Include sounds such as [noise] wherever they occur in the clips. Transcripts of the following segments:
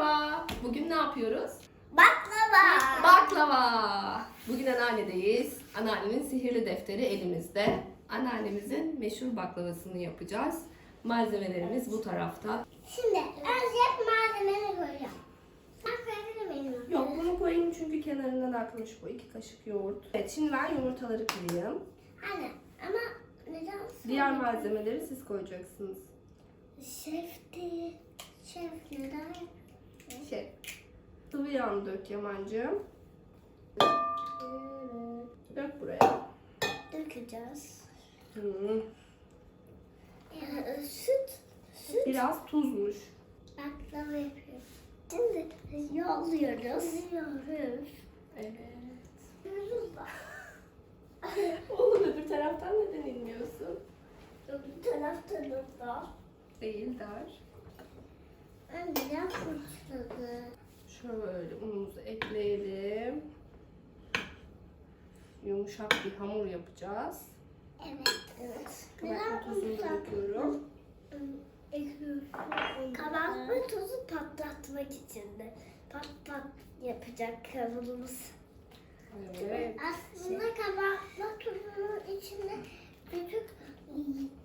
Merhaba. Bugün ne yapıyoruz? Baklava. Baklava. Bugün anneannedeyiz. Anneannenin sihirli defteri elimizde. Anneannemizin meşhur baklavasını yapacağız. Malzemelerimiz bu tarafta. Şimdi önce malzemeleri koyacağım. Ben koyabilir miyim? Yok bunu koyayım çünkü kenarından akmış bu. iki kaşık yoğurt. Evet şimdi ben yumurtaları kırayım. Anne ama neden? Diğer malzemeleri siz koyacaksınız. Şefti. Şef neden? Yağını dök Yamancığım. Dök buraya. Dökeceğiz. Hı. Ee, süt. Süt. Biraz tuzmuş. Baklava yapıyoruz. Şimdi yolluyoruz. Yolluyoruz. Evet. [laughs] Oğlum öbür taraftan neden inmiyorsun? Bir taraftan da. Değil der. Ben biraz fırçaladı. Şöyle unumuzu ekleyelim. Yumuşak bir hamur yapacağız. Evet. Evet. Kabartma tuzunu da döküyorum. Kabartma tozu patlatmak için de. Pat pat yapacak hamurumuz. Evet. Aslında kabartma tozunun içinde küçük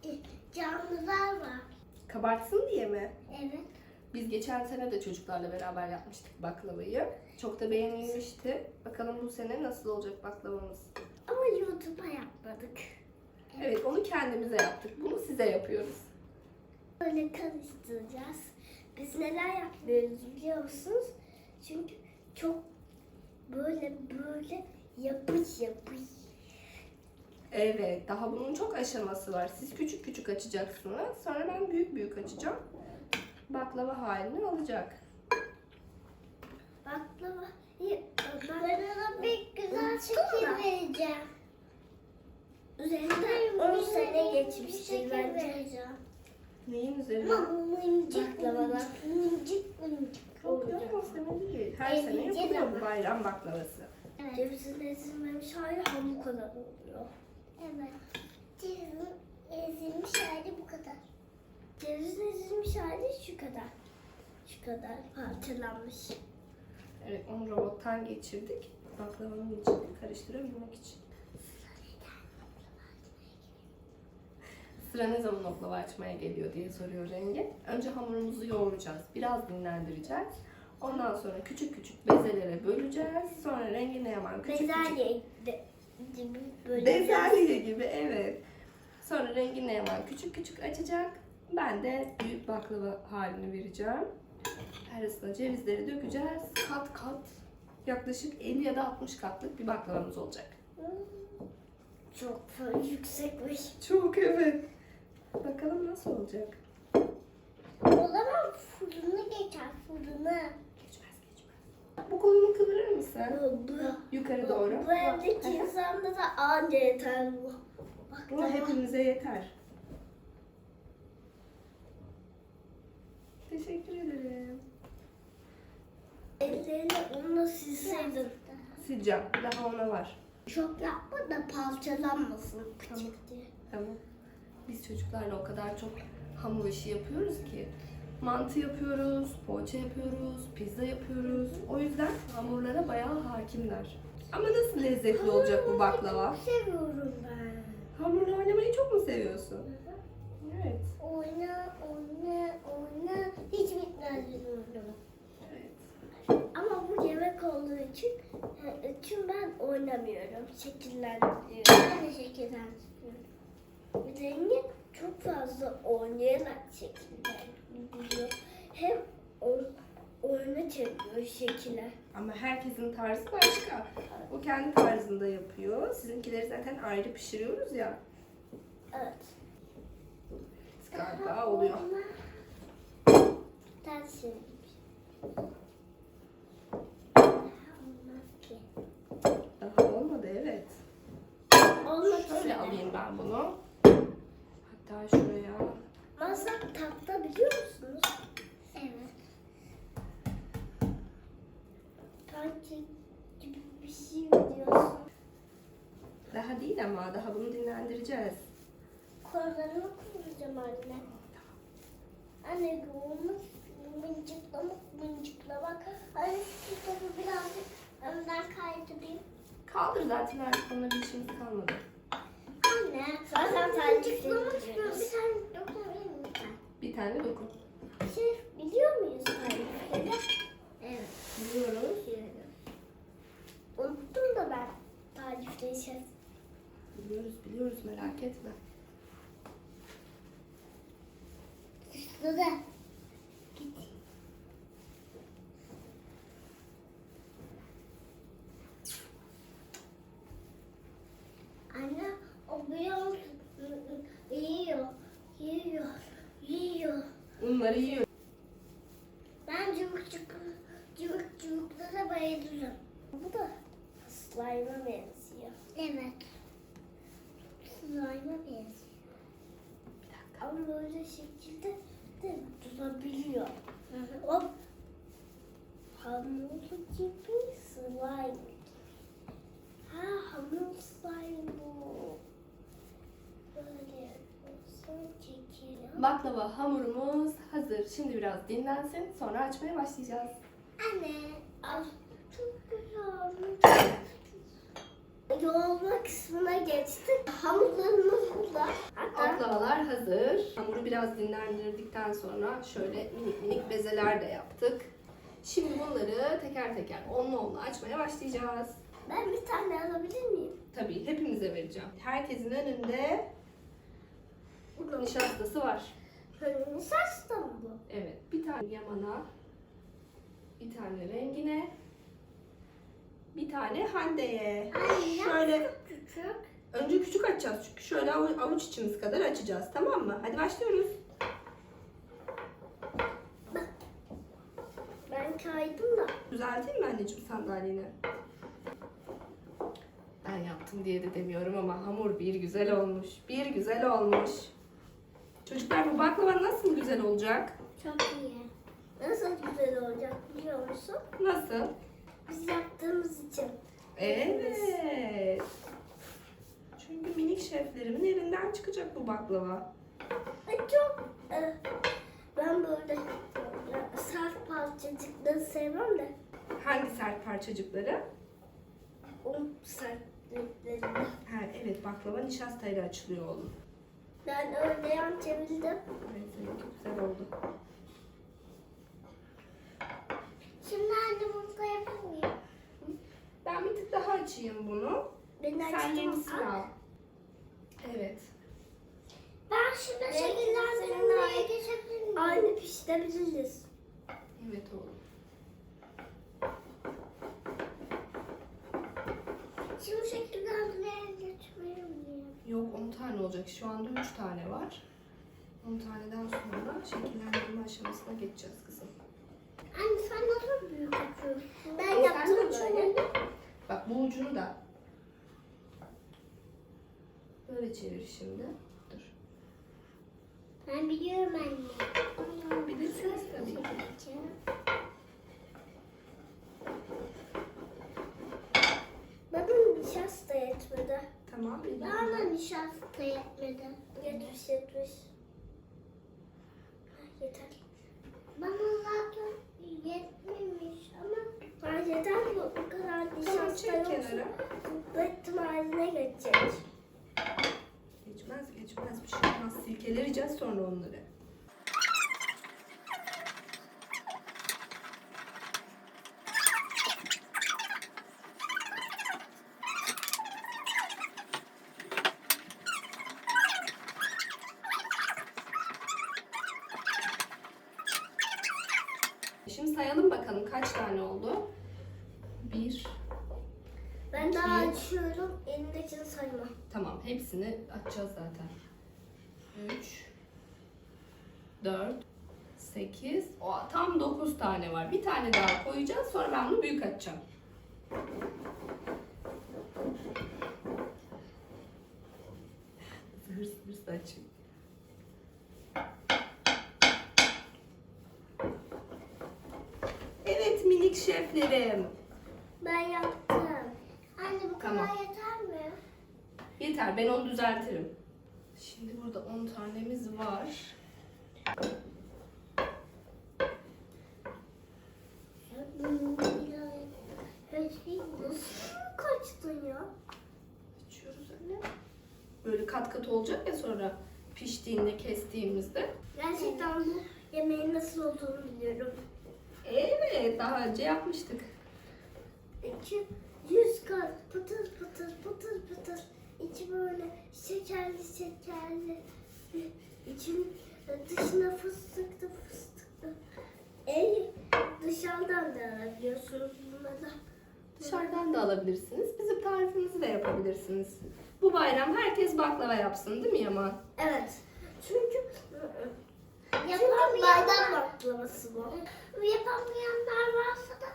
e, canlılar var. Kabartsın diye mi? Evet. Biz geçen sene de çocuklarla beraber yapmıştık baklavayı. Çok da beğenilmişti. Bakalım bu sene nasıl olacak baklavamız. Ama YouTube'a yapmadık. Evet onu kendimize yaptık. Bunu size yapıyoruz. Böyle karıştıracağız. Biz neler yapıyoruz biliyor musunuz? Çünkü çok böyle böyle yapış yapış. Evet, daha bunun çok aşaması var. Siz küçük küçük açacaksınız. Sonra ben büyük büyük açacağım. Baklava halini alacak. Baklava. Ben ona bir güzel şekil vereceğim. Üzerinden 10 sene geçmiştir bence. Neyin üzerine? Mıncık baklavadan. Mıncık mıncık Yok yok o sene değil. Her sene yapılıyor bu bayram baklavası. Evet. Cevizin ezilmemiş hali hamur kadar oluyor. Evet. Cevizin ezilmiş hali bu kadar. Cevizin ezilmiş hali şu kadar. Şu kadar parçalanmış. Evet onu robottan geçirdik. Baklavanın içini karıştırabilmek için. Sıra ne zaman oklava açmaya geliyor diye soruyor Rengi. Önce hamurumuzu yoğuracağız. Biraz dinlendireceğiz. Ondan sonra küçük küçük bezelere böleceğiz. Sonra rengine yaman küçük küçük Bezelye gibi böyle. Bezelye gibi evet. Sonra rengine yaman küçük küçük açacak. Ben de büyük baklava halini vereceğim. Arasına cevizleri dökeceğiz. Kat kat yaklaşık 50 ya da 60 katlık bir baklavamız olacak. Çok yüksekmiş. Çok evet. Bakalım nasıl olacak. O zaman fırını geçer fırını. Geçmez geçmez. Bu kolunu kıvırır mısın? Bu, Yukarı doğru. bu evdeki insanda da anca yeter bu. Bak Bu hepimize yeter. Teşekkür ederim. Ellerini onunla silseydin. Sileceğim. Daha ona var. Çok yapma da parçalanmasın küçük diye. Tamam. Biz çocuklarla o kadar çok hamur işi yapıyoruz ki. Mantı yapıyoruz, poğaça yapıyoruz, pizza yapıyoruz. O yüzden hamurlara bayağı hakimler. Ama nasıl lezzetli olacak bu baklava? Çok seviyorum ben. Hamurla oynamayı çok mu seviyorsun? Evet. Oyna, oyna, oyna. Hiç bitmez diyorum. Evet. Ama bu yemek olduğu için, e, için ben oynamıyorum. Şekillendiriyorum. Ben de şekillendiriyorum. Rengi çok fazla oynayarak şekillendiriyor. Hem oyuna çeviriyor şekiller. Ama herkesin tarzı başka. O kendi tarzında yapıyor. Sizinkileri zaten ayrı pişiriyoruz ya. Evet. Galiba oluyor. Ters çevirmiş. Olmaz ki. Daha olmadı evet. Olmaz Şöyle alayım ben bunu. Hatta şuraya. Masa tahta biliyor musunuz? Evet. Pankek gibi bir şey biliyorsun. Daha değil ama daha bunu dinlendireceğiz. Kollarını kuracağım anne. Anne olmaz. Mıncıklamak mıncıklamak. Hani kitabı birazcık önden kaydırayım. Kaldır zaten artık onunla bir işimiz kalmadı. Anne. Zaten mıncıklamak istiyorum. Bir tane dokunabilir miyim? Bir tane dokun. Şey biliyor muyuz tarifleri? Evet. Biliyoruz. Unuttum da ben tarifleri şey. Biliyoruz biliyoruz merak etme. Suda. Git. Anne o biliyor musun? Yiyor. Yiyor. Yiyor. Onları yiyor. Ben cıvık cıvık cıvık cıvıklara bayılırım. Bu da slime'a benziyor. Evet. Slime'a benziyor. Ama böyle şekilde de durabiliyor. Hop. Hamur gibi slime. Ha hamur slime bu. Böyle olsun çekelim. Baklava hamurumuz hazır. Şimdi biraz dinlensin. Sonra açmaya başlayacağız. Anne. Ay, çok güzel olmuş. Yoğurma kısmına geçtik. Hamurlarımız burada. Hatta Baklavalar hazır. Hamuru biraz dinlendirdikten sonra şöyle minik minik bezeler de yaptık. Şimdi bunları teker teker onlu onlu açmaya başlayacağız. ben bir tane alabilir miyim? Tabii hepimize vereceğim. Herkesin önünde nişastası var. Hani da mı bu? Evet, bir tane yamana, bir tane rengine, bir tane handeye. Anne Şöyle küçük. önce küçük açacağız çünkü şöyle avu- avuç içimiz kadar açacağız tamam mı? Hadi başlıyoruz. Ben kaydım da. Düzelteyim mi anneciğim sandalyeni? Ben yaptım diye de demiyorum ama hamur bir güzel olmuş. Bir güzel olmuş. Çocuklar bu baklava nasıl güzel olacak? Çok iyi. Nasıl güzel olacak biliyor musun? Nasıl? Biz yaptığımız için. Evet. Çünkü minik şeflerimin elinden çıkacak bu baklava. Ay çok. e, ben böyle e, sert parçacıkları sevmem de. Hangi sert parçacıkları? Un sertliklerini. Ha, evet baklava nişastayla açılıyor oğlum. Ben öyle yan çevirdim. Evet seninki güzel oldu. Şimdi anne yapar mıyım? Ben bir tık daha açayım bunu. Ben Sen açtım. yenisini al. Evet. Ben şimdi şekillendirmeye geçebilir miyim? Aynı pişirebiliriz. Evet oğlum. Şimdi şekillendirmeye geçmeye miyim? Yok 10 tane olacak. Şu anda 3 tane var. 10 taneden sonra şekillendirme aşamasına geçeceğiz kızım. Anne sen nasıl büyük yapıyorsun? Ben de yaptım şöyle. Bak bu ucunu da böyle çevir şimdi. Dur. Ben biliyorum anne. Bilirsiniz tabii ki. Bakın nişasta yetmedi. Tamam. Bana nişasta yetmedi. Yetmiş. Ah, Yeter. Bana zaten yetmemiş ama fark eder mi? O kadar nişasta çek kenara. bu ihtimaline geçecek. Geçmez geçmez bir şey olmaz. Silkelereceğiz sonra onları. Şimdi sayalım bakalım kaç tane oldu? Bir, Ben daha İki. açıyorum. Sayma. Tamam, hepsini açacağız zaten. 3 4 8 o tam 9 tane var. Bir tane daha koyacağız. Sonra ben bunu büyük açacağım. Hırs hırs açayım. Evet minik şeflerim. Ben yaptım. Anne bu Tamam. kadar yeter mi? Yeter ben onu düzeltirim. Şimdi burada 10 tanemiz var. Kaçtı ya? Açıyoruz anne. Böyle kat kat olacak ya sonra piştiğinde kestiğimizde. Gerçekten bu yemeğin nasıl olduğunu biliyorum. Evet daha önce yapmıştık. 200 kat pıtır pıtır pıtır pıtır İçi böyle şekerli şekerli. İçin dışına fıstıklı fıstıklı. El dışarıdan da alabiliyorsunuz bunları. Dışarıdan da alabilirsiniz. Bizim tarifimizi de yapabilirsiniz. Bu bayram herkes baklava yapsın değil mi Yaman? Evet. Çünkü Yapamayanlar baklavası bu. Yapamayanlar varsa da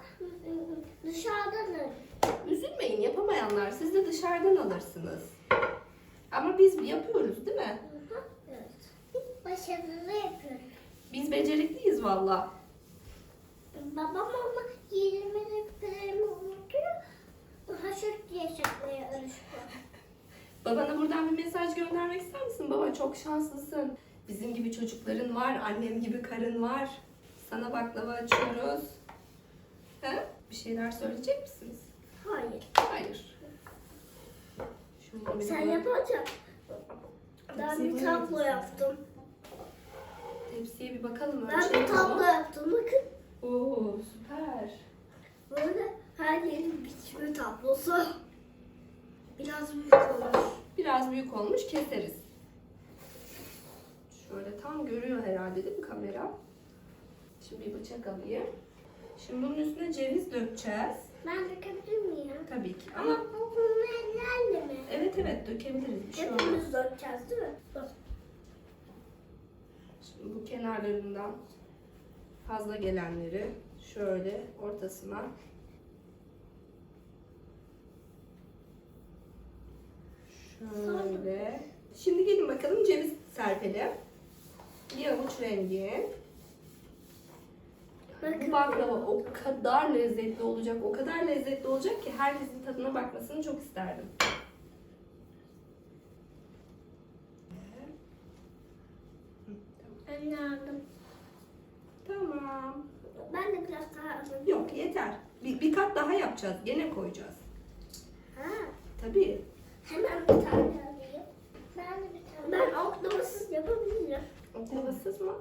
dışarıdan alın. Üzülmeyin yapamayanlar siz de dışarıdan alırsınız. Ama biz yapıyoruz değil mi? Evet. Başarılı yapıyorum. Biz becerikliyiz valla. Babam ama 20 lirayı unutuyor. Haşırt diye çekmeye alışıyor. Babana buradan bir mesaj göndermek ister misin? Baba çok şanslısın. Bizim gibi çocukların var, annem gibi karın var. Sana baklava açıyoruz. He? Bir şeyler söyleyecek misiniz? Hayır. Hayır. Bir Sen koy. yapacaksın. Ben bir tablo yapıyorsun. yaptım. Tepsiye bir bakalım. Ben ölçelim bir tablo onu. yaptım. Bakın. Oo süper. Böyle her yerin biçimi tablosu. Biraz büyük olmuş. Biraz büyük olmuş keseriz. Şöyle tam görüyor herhalde değil mi kamera? Şimdi bir bıçak alayım. Şimdi bunun üstüne ceviz dökeceğiz. Ben dökebilir miyim? Tabii ki ama Ama bu bunu ellerle mi? evet evet dökebiliriz bir şey olmaz. Hepimiz dökeceğiz değil mi? Şimdi bu kenarlarından fazla gelenleri şöyle ortasına şöyle. Şimdi gelin bakalım ceviz serpelim. Bir avuç rengi. Bu Bakın. baklava o kadar lezzetli olacak, o kadar lezzetli olacak ki herkesin tadına bakmasını çok isterdim. Ben de aldım. Tamam. Ben de biraz daha aldım. Yok yeter. Bir, bir kat daha yapacağız. Gene koyacağız. Ha. Tabii. Hemen bir tane alayım. Ben de bir tane. Ben oklavasız yapabilirim. Oklavasız mı?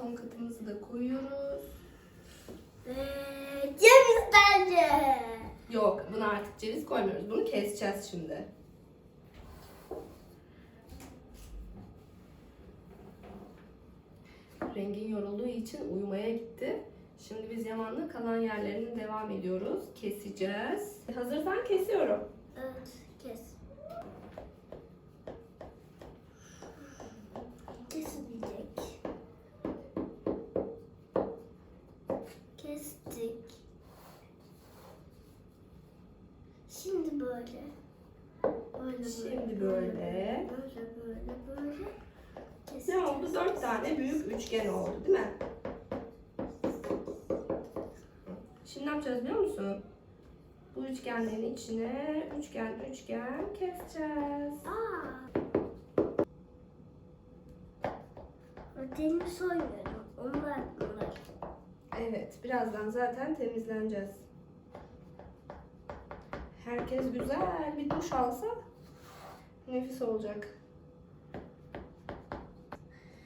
Son katımızı da koyuyoruz. Ve ceviz bence. Yok, buna artık ceviz koymuyoruz. Bunu keseceğiz şimdi. Rengin yorulduğu için uyumaya gitti. Şimdi biz Yaman'la kalan yerlerini devam ediyoruz. Keseceğiz. Hazırsan kesiyorum. Evet, kes. Kesilecek. Kestik. Şimdi böyle. Böyle Şimdi böyle. Böyle böyle böyle. Ne oldu? Dört tane büyük üçgen oldu değil mi? Şimdi ne yapacağız biliyor musun? Bu üçgenlerin içine üçgen üçgen keseceğiz. Aa. Ötelini soymuyorum. Onlar bunlar. Evet, birazdan zaten temizleneceğiz. Herkes güzel bir duş alsa nefis olacak.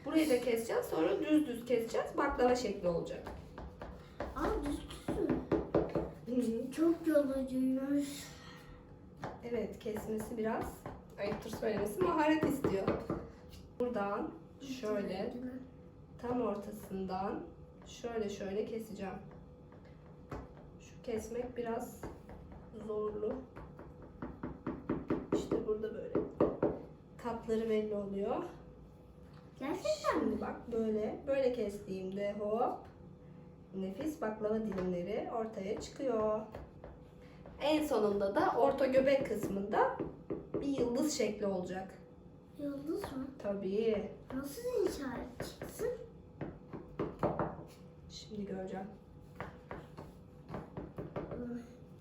Burayı da keseceğiz, sonra düz düz keseceğiz. Baklava şekli olacak. Aa düzgün. Çok yorucuymuş. Evet, kesmesi biraz ayıptır söylemesi maharet istiyor. Buradan şöyle tam ortasından şöyle şöyle keseceğim. Şu kesmek biraz zorlu. İşte burada böyle katları belli oluyor. Gerçekten mi? Şimdi bak böyle böyle kestiğimde hop nefis baklava dilimleri ortaya çıkıyor. En sonunda da orta göbek kısmında bir yıldız şekli olacak. Yıldız mı? Tabii. Nasıl işaret çıksın? Şimdi göreceğim.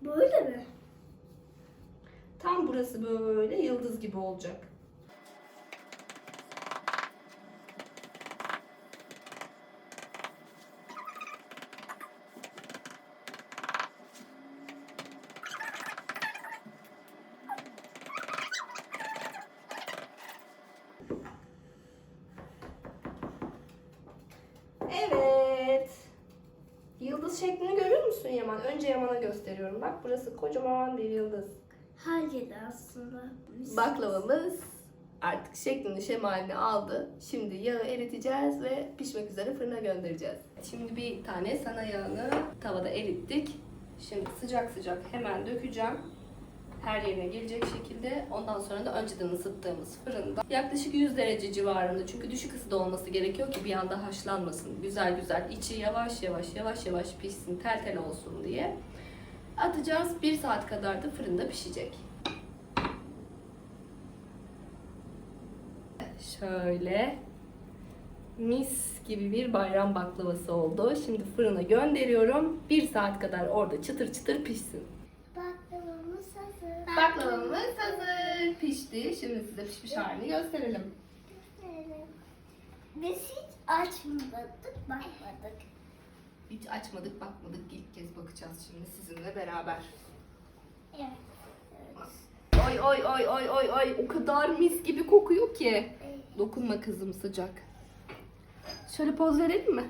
Böyle mi? Tam burası böyle yıldız gibi olacak. Evet. Yıldız şeklini görüyor musun Yaman? Önce Yaman'a gösteriyorum. Bak burası kocaman bir yıldız. Yeri aslında. Baklavamız artık şeklini şemalini aldı. Şimdi yağı eriteceğiz ve pişmek üzere fırına göndereceğiz. Şimdi bir tane sana yağını tavada erittik. Şimdi sıcak sıcak hemen dökeceğim. Her yerine gelecek şekilde. Ondan sonra da önceden ısıttığımız fırında yaklaşık 100 derece civarında. Çünkü düşük ısıda olması gerekiyor ki bir anda haşlanmasın. Güzel güzel içi yavaş yavaş yavaş yavaş pişsin, tel tel olsun diye. Atacağız. 1 saat kadar da fırında pişecek. Şöyle mis gibi bir bayram baklavası oldu. Şimdi fırına gönderiyorum. Bir saat kadar orada çıtır çıtır pişsin. Baklavamız hazır. Pişti. Şimdi size pişmiş halini gösterelim. Biz hiç açmadık, bakmadık. Hiç açmadık bakmadık. İlk kez bakacağız şimdi sizinle beraber. Evet. Oy oy oy oy oy oy. O kadar mis gibi kokuyor ki. Dokunma kızım sıcak. Şöyle poz verelim mi?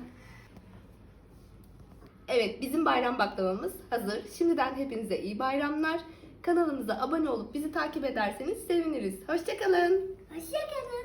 Evet bizim bayram baklavamız hazır. Şimdiden hepinize iyi bayramlar. Kanalımıza abone olup bizi takip ederseniz seviniriz. Hoşçakalın. Hoşçakalın.